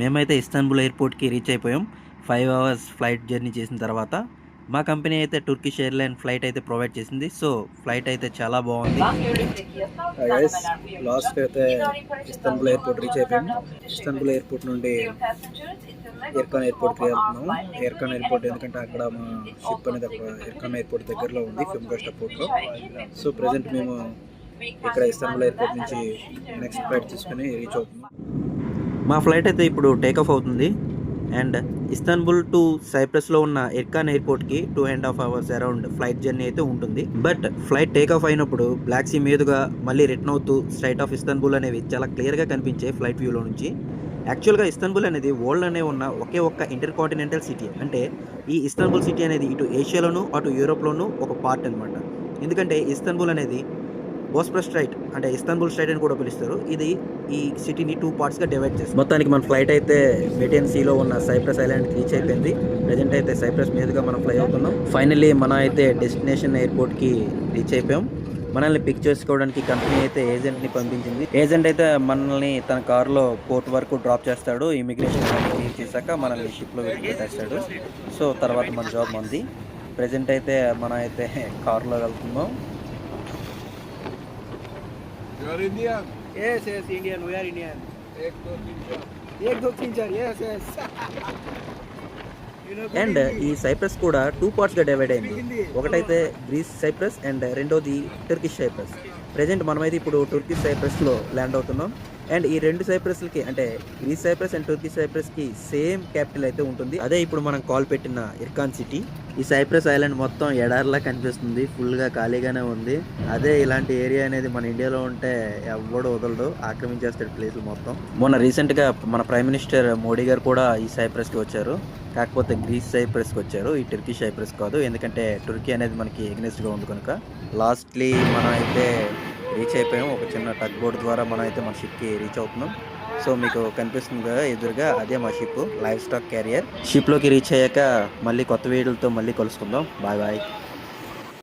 మేమైతే ఇస్తాన్బుల్ ఎయిర్పోర్ట్కి రీచ్ అయిపోయాం. ఫైవ్ అవర్స్ ఫ్లైట్ జర్నీ చేసిన తర్వాత మా కంపెనీ అయితే టర్కిష్ ఎయిర్లైన్ ఫ్లైట్ అయితే ప్రొవైడ్ చేసింది. సో ఫ్లైట్ అయితే చాలా బాగుంది. లాస్ట్ అయితే ఇస్తాన్బుల్ ఎయిర్పోర్ట్ రీచ్ అయిపోయాము ఇస్తాన్బుల్ ఎయిర్పోర్ట్ నుండి ఎయిర్కాన్ ఎయిర్పోర్ట్కి వెళ్తున్నాము ఎయిర్కాన్ ఎయిర్పోర్ట్ ఎందుకంటే అక్కడ మా షిప్ అనేది అక్కడ ఎయిర్కాన్ ఎయిర్పోర్ట్ దగ్గరలో ఉంది ఫిమ్గోస్టా పోర్ట్లో. సో ప్రజెంట్ మేము ఇక్కడ ఇస్తాన్బుల్ ఎయిర్పోర్ట్ నుంచి నెక్స్ట్ ఫ్లైట్ తీసుకుని రీచ్ అవుతున్నాం. మా ఫ్లైట్ అయితే ఇప్పుడు టేకాఫ్ అవుతుంది. అండ్ ఇస్తాన్బుల్ టు సైప్రస్లో ఉన్న ఎర్కాన్ ఎయిర్పోర్ట్కి two and half hours around flight journey అయితే ఉంటుంది. బట్ ఫ్లైట్ టేకాఫ్ అయినప్పుడు బ్లాక్ సీ మీదుగా మళ్ళీ రిటర్న్ అవుతూ స్ట్రైట్ ఆఫ్ ఇస్తాన్బుల్ అనేవి చాలా క్లియర్గా కనిపించే ఫ్లైట్ వ్యూలో నుంచి. యాక్చువల్గా ఇస్తాన్బుల్ అనేది వరల్డ్లోనే అనే ఉన్న ఒకే ఒక్క ఇంటర్ కాంటినెంటల్ సిటీ అంటే ఈ ఇస్తాన్బుల్ సిటీ అనేది ఇటు ఏషియాలోను అటు యూరోప్లోనూ ఒక పార్ట్ అనమాట ఎందుకంటే ఇస్తాన్బుల్ అనేది బోస్ప్రస్ స్ట్రైట్ అంటే ఇస్తాన్బుల్ స్ట్రైట్ అని కూడా పిలుస్తారు. ఇది ఈ సిటీని టూ పార్ట్స్గా డివైడ్ చేస్తుంది. మొత్తానికి మన ఫ్లైట్ అయితే మెటియన్ సీలో ఉన్న సైప్రస్ ఐలాండ్కి రీచ్ అయిపోయింది. ప్రజెంట్ అయితే సైప్రస్ మీదుగా మనం ఫ్లై అవుతున్నాం. ఫైనల్లీ మనం అయితే డెస్టినేషన్ ఎయిర్పోర్ట్కి రీచ్ అయిపోయాం. మనల్ని పిక్ చేసుకోవడానికి కంపెనీ అయితే ఏజెంట్ని పంపించింది. ఏజెంట్ అయితే మనల్ని తన కారులో పోర్ట్ వరకు డ్రాప్ చేస్తాడు. ఇమిగ్రేషన్ క్లియర్ చేశాక మనల్ని షిప్లో పెట్టేస్తాడు. సో తర్వాత మన జాబ్ మంది ప్రజెంట్ అయితే మనం అయితే కారులో వెళ్తున్నాం. Are Indian? Yes, yes, Indian. We are Indian. Ek do tin char. Yes, yes. And ఈ సైప్రస్ కూడా టూ పార్ట్స్గా డివైడ్ అయింది ఒకటైతే గ్రీస్ సైప్రస్ అండ్ రెండోది టర్కిష్ సైప్రస్ ప్రజెంట్ మనమైతే ఇప్పుడు టర్కిష్ సైప్రస్లో ల్యాండ్ అవుతున్నాం అండ్ ఈ రెండు సైప్రస్లకి అంటే గ్రీస్ సైప్రస్ అండ్ టర్కీ సైప్రస్కి సేమ్ క్యాపిటల్ అయితే ఉంటుంది. అదే ఇప్పుడు మనం కాల్ పెట్టిన ఇర్కాన్ సిటీ. ఈ సైప్రస్ ఐలాండ్ మొత్తం ఎడారిలా కనిపిస్తుంది. ఫుల్గా ఖాళీగానే ఉంది. అదే ఇలాంటి ఏరియా అనేది మన ఇండియాలో ఉంటే ఎవ్వడు వదలడు. ఆక్రమించేస్తాడు ప్లేసులు మొత్తం. మొన్న రీసెంట్గా మన ప్రైమ్ మినిస్టర్ మోడీ గారు కూడా ఈ సైప్రస్కి వచ్చారు. కాకపోతే గ్రీస్ సైప్రస్కి వచ్చారు. ఈ టర్కీ సైప్రస్ కాదు. ఎందుకంటే టర్కీ అనేది మనకి ఎగ్నెస్ట్గా ఉంది కనుక. లాస్ట్లీ మనం అయితే రీచ్ అయిపోయాము ఒక చిన్న టచ్ బోర్డ్ ద్వారా మనం అయితే మన షిప్కి రీచ్ అవుతున్నాం. సో మీకు కనిపిస్తుంది కదా ఎదురుగా అదే మా షిప్ లైవ్ స్టాక్ క్యారియర్ షిప్లోకి రీచ్ అయ్యాక మళ్ళీ కొత్త వీడియోలతో మళ్ళీ కలుసుకుందాం. Bye bye